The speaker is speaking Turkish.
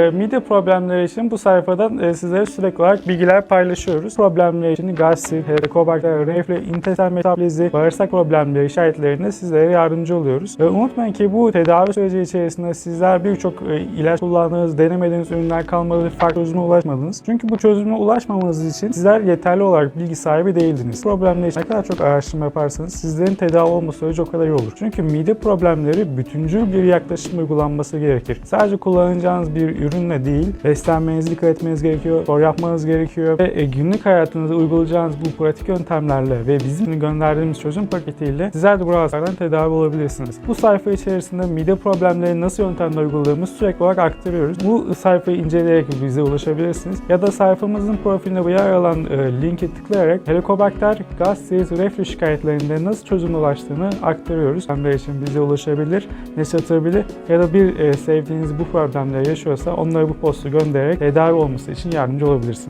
E, Mide problemleri için bu sayfadan e, sizlere sürekli olarak bilgiler paylaşıyoruz. Problemler için gastrit, helikobakter, reflü, intestinal metabolizmi, bağırsak problemleri işaretlerinde sizlere yardımcı oluyoruz. Unutmayın ki bu tedavi süreci içerisinde sizler birçok e, ilaç kullandığınız, denemediğiniz ürünler kalmadı, farklı çözüme ulaşmadınız. Çünkü bu çözüme ulaşmamanız için sizler yeterli olarak bilgi sahibi değildiniz. Problemler için ne kadar çok araştırma yaparsanız sizlerin tedavi olma süreci o kadar iyi olur. Çünkü mide problemleri bütüncül bir yaklaşım uygulanması gerekir. Sadece kullanacağınız bir ürünle değil, beslenmenize dikkat etmeniz gerekiyor, spor yapmanız gerekiyor ve e, günlük hayatınızda uygulayacağınız bu pratik yöntemlerle ve bizim gönderdiğimiz çözüm paketiyle sizler de bu rahatsızlıklardan tedavi olabilirsiniz. Bu sayfa içerisinde mide problemleri nasıl yöntemler uyguladığımızı sürekli olarak aktarıyoruz. Bu sayfayı inceleyerek bize ulaşabilirsiniz. Ya da sayfamızın profiline bu yer alan e, linke tıklayarak helikobakter, gastrit, reflü şikayetlerinde nasıl çözüm ulaştığını aktarıyoruz. Problemler için bize ulaşabilir, mesaj atabilir ya da bir e, sevdiğiniz bu problemleri yaşıyorsa onlara bu postu göndererek tedavi olması için yardımcı olabilirsiniz.